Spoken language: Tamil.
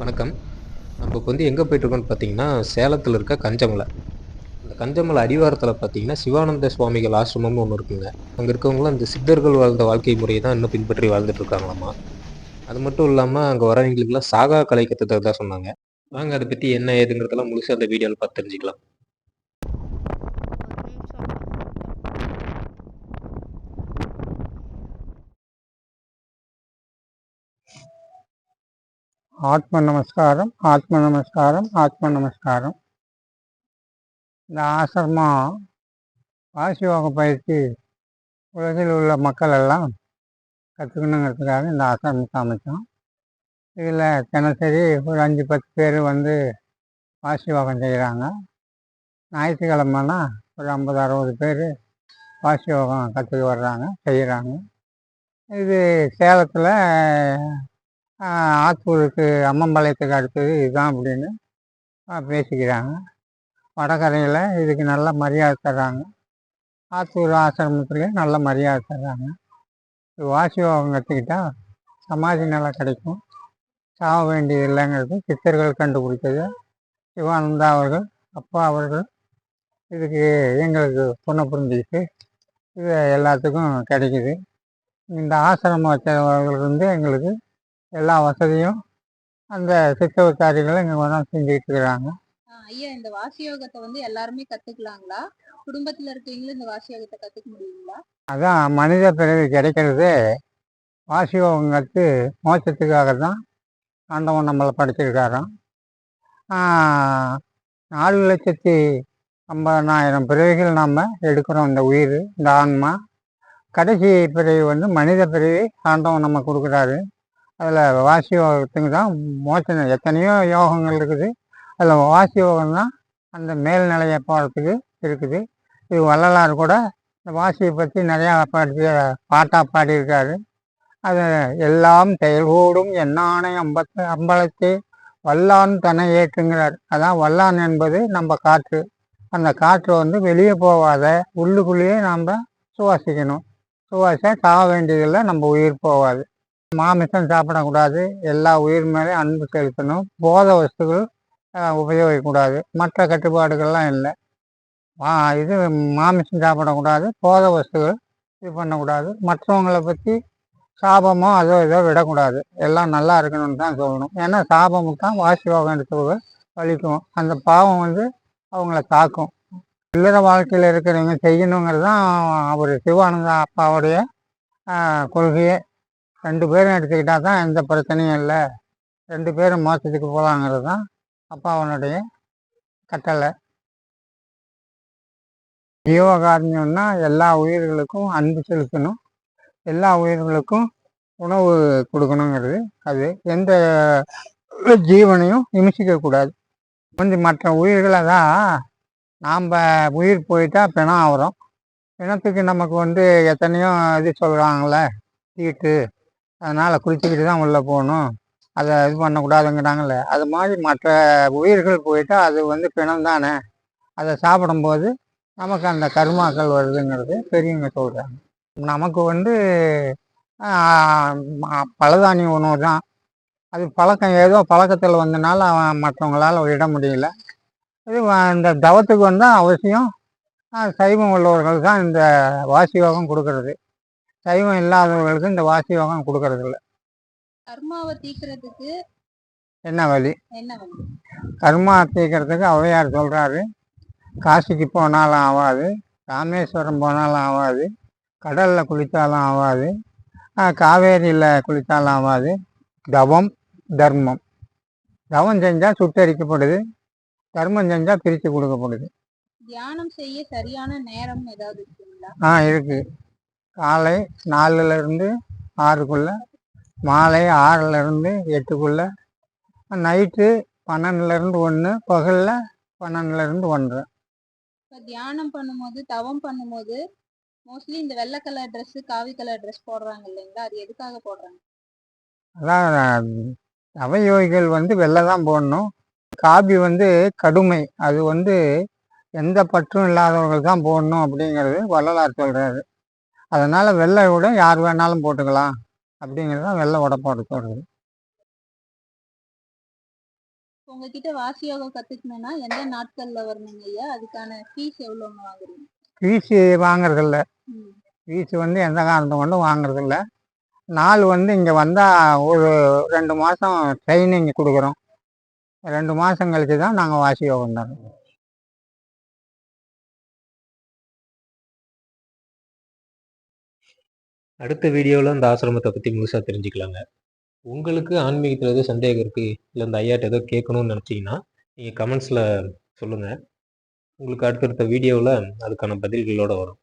வணக்கம். நம்ம இப்போ வந்து எங்கே போயிட்டுருக்கோம்னு பார்த்தீங்கன்னா சேலத்தில் இருக்க கஞ்சமலை. அந்த கஞ்சமலை அடிவாரத்தில் பார்த்தீங்கன்னா சிவானந்த சுவாமிகள் ஆசிரமம்னு ஒன்று இருக்குங்க. அங்கே இருக்கவங்களும் அந்த சித்தர்கள் வாழ்ந்த வாழ்க்கை முறையை தான் இன்னும் பின்பற்றி வாழ்ந்துட்டுருக்காங்களாமா அது மட்டும் இல்லாமல் அங்கே வரவங்களுக்குலாம் சாகா கலை கற்றுத்தறதா சொன்னாங்க. வாங்க அதை பற்றி என்ன ஏதுங்கிறதெல்லாம் முழுசாக அந்த வீடியோவில் பார்த்து தெரிஞ்சுக்கலாம். ஆத்ம நமஸ்காரம் ஆத்ம நமஸ்காரம் ஆத்ம நமஸ்காரம். இந்த ஆசிரமம் வாசியோக பயிற்சி உலகில் உள்ள மக்கள் எல்லாம் கற்றுக்கணுங்கிறதுக்காக இந்த ஆசிரமத்தை அமைச்சோம். இதில் தினசரி ஒரு அஞ்சு பத்து பேர் வந்து வாசியோகம் செய்கிறாங்க ஞாயிற்றுக்கிழமைனா ஒரு ஐம்பது அறுபது பேர் வாசியோகம் கற்றுக்கு வர்றாங்க செய்கிறாங்க இது சேலத்தில் ஆத்தூருக்கு அம்மம்பாளையத்துக்கு அடுத்தது இதுதான் அப்படின்னு பேசிக்கிறாங்க. வடகரையில் இதுக்கு நல்ல மரியாதை தர்றாங்க. ஆத்தூர் ஆசிரமத்துலேயும் நல்ல மரியாதை தர்றாங்க. இது வாசியோகம் கற்றுக்கிட்டால் சமாதி நல்லா கிடைக்கும். சாக வேண்டியது இல்லைங்கிறது சித்தர்கள் கண்டுபிடிச்சது சிவானந்தா அவர்கள் அப்பா அவர்கள் இதுக்கு எங்களுக்கு பொண்ணை புரிஞ்சுக்கிட்டு இது எல்லாத்துக்கும் கிடைக்குது. இந்த ஆசிரமம் வச்சவர்கள் வந்து எங்களுக்கு எல்லா வசதியும் அந்த சித்தவச்சாரிகளும் இங்கே கொண்டாந்து செஞ்சுக்கிட்டு இருக்கிறாங்க. ஐயா இந்த வாசியோகத்தை வந்து எல்லாருமே கத்துக்கலாங்களா? குடும்பத்துல இருக்கவங்களும் இந்த வாசியோகத்தை கத்துக்க முடியுங்களா? அதான் மனித பிறவி கிடைக்கிறது வாசியோகம் கற்று மோட்சத்துக்காக தான் ஆண்டவன் நம்மளை படைச்சிருக்காராம். நாலு லட்சத்தி ஐம்பதனாயிரம் பிறவிகள் நாம் எடுக்கிறோம் இந்த உயிர் இந்த ஆன்மா. கடைசி பிறவி வந்து மனித பிறவி ஆண்டவன் நம்ம கொடுக்குறாரு. அதில் வாசி யோகத்துக்கு தான் மோட்சம் எத்தனையோ யோகங்கள் இருக்குது. அதில் வாசி யோகம் தான் அந்த மேல்நிலையை போகிறதுக்கு இருக்குது. இது வள்ளலார் கூட இந்த வாசியை பற்றி நிறையா பாடி பாட்டாக பாடியிருக்காரு. அது எல்லாம் செயல்கூடும் என்னானை அம்பத்து அம்பலத்து. வல்லான் தன ஏற்றுங்கிறார். அதான் வல்லான் என்பது நம்ம காற்று. அந்த காற்று வந்து வெளியே போகாத உள்ளுக்குள்ளேயே நாம் சுவாசிக்கணும். சுவாசிச்சா சாக வேண்டியதில்லை நம்ம உயிர் போகாது. மாமிசம் சாப்பிடக்கூடாது. எல்லா உயிர் மேலே அன்பு செலுத்தணும். போத வஸ்துகள் உபயோகிக்கக்கூடாது. மற்ற கட்டுப்பாடுகள்லாம் இல்லை. இது மாமிசம் சாப்பிடக்கூடாது. போத வஸ்துகள் இது பண்ணக்கூடாது. மற்றவங்களை பற்றி சாபமோ அதோ இதோ விடக்கூடாது. எல்லாம் நல்லா இருக்கணும்னு தான் சொல்லணும். ஏன்னா சாபம் தான் வாசி யோகம் எடுத்தவங்க வலிக்கும். அந்த பாவம் வந்து அவங்கள தாக்கும். இல்லற வாழ்க்கையில் இருக்கிறவங்க செய்யணுங்கிறது தான் அவர் சிவானந்த அப்பாவுடைய கொள்கையே. ரெண்டு பேரும் எடுத்துக்கிட்டால் தான் எந்த பிரச்சனையும் இல்லை. ரெண்டு பேரும் மோசத்துக்கு போகலாங்கிறது தான் அப்பாவனுடைய கட்டளை. ஜீவகாருண்யம்னா எல்லா உயிர்களுக்கும் அன்பு செலுத்தணும். எல்லா உயிர்களுக்கும் உணவு கொடுக்கணுங்கிறது அது. எந்த ஜீவனையும் இமிசிக்க கூடாது. வந்து மற்ற உயிர்களை தான் நாம் உயிர் போயிட்டா பிணம் ஆகிறோம். பிணத்துக்கு நமக்கு வந்து எத்தனையோ இது சொல்கிறாங்களே தீட்டு அதனால் குளிச்சுக்கிட்டு தான் உள்ளே போகணும். அதை இது பண்ணக்கூடாதுங்கிறாங்களே அது மாதிரி மற்ற உயிர்கள் போயிட்டால் அது வந்து பிணம் தானே. அதை சாப்பிடும்போது நமக்கு அந்த கருமாக்கள் வருதுங்கிறது பெரியவங்க சொல்கிறாங்க நமக்கு வந்து ஆஹ், உணவு தான். அது பழக்கம் ஏதோ பழக்கத்தில் வந்தனால அவன் மற்றவங்களால் விட முடியல. இது இந்த தவத்துக்கு வந்தால் அவசியம் சைவம் உள்ளவர்கள் தான் இந்த வாசி யோகம் கொடுக்கறது. சைவம் இல்லாதவர்களுக்கு இந்த வாசி யோகம் கொடுக்கறது இல்லை கர்மாவை தீக்கிறதுக்கு என்ன வழி என்ன வழி கர்மா தீர்க்கறதுக்கு ஔவையார் சொல்கிறாரு காசிக்கு போனாலும் ஆகாது ராமேஸ்வரம் போனாலும் ஆகாது கடலில் குளித்தாலும் ஆகாது காவேரியில் குளித்தாலும் ஆகாது தவம் தர்மம். தவம் செஞ்சால் சுட்டரிக்கப்படுது தர்மம் செஞ்சால் பிரித்து கொடுக்கப்படுது. தியானம் செய்ய சரியான நேரம் ஏதாவது ஆ இருக்குது காலை நாலுலேருந்து ஆறுக்குள்ளே மாலை ஆறுலேருந்து எட்டுக்குள்ளே நைட்டு பன்னெண்டுலேருந்து ஒன்று பகலில் பன்னெண்டுலேருந்து ஒன்று. இப்ப தியானம் பண்ணும்போது தவம் பண்ணும்போது மோஸ்ட்லி இந்த வெள்ளை கலர் Dress காவி கலர் Dress போடுறாங்க இல்லைங்களா? அது எதுக்காக போடுறாங்க? அதான் நவயோகிகள் வந்து வெள்ளை தான் போடணும். காபி வந்து கடுமை. அது வந்து எந்த பற்றும் இல்லாதவர்கள் தான் போடணும் அப்படிங்கிறது வள்ளலார் சொல்கிறாரு அதனால் வெள்ளை விட யார் வேணாலும் போட்டுக்கலாம். அப்படிங்கிறது தான் வெள்ளை உடை போட சொல்கிறது உங்ககிட்ட வாசி யோகம் கத்துக்கணும்னா எந்த நாட்கள்ல வரணுங்க ஐயா? அதுக்கான ஃபீஸ் எவ்வளோங்க வாங்குறீங்க? ஃபீஸு வாங்குறதில்ல. ம். ஃபீஸு வந்து எந்த காரணத்தை கொண்டும் வாங்குறதில்ல. நாள் வந்து இங்கே வந்தால் ஒரு ரெண்டு மாதம் ட்ரைனிங் கொடுக்குறோம். ரெண்டு மாதம் கழிச்சு தான் நாங்கள் வாசி யோகம் தரோம் அடுத்த வீடியோவில் இந்த ஆசிரமத்தை பற்றி முழுசாக தெரிஞ்சுக்கலாங்க. உங்களுக்கு ஆன்மீகத்தில் ஏதோ சந்தேகம் இருக்குது இல்லை இந்த ஐயாட்ட ஏதோ கேட்கணும்னு நினச்சிங்கன்னா நீங்கள் கமெண்ட்ஸில் சொல்லுங்கள் உங்களுக்கு அடுத்தடுத்த வீடியோவில் அதுக்கான பதில்களோடு வரும்.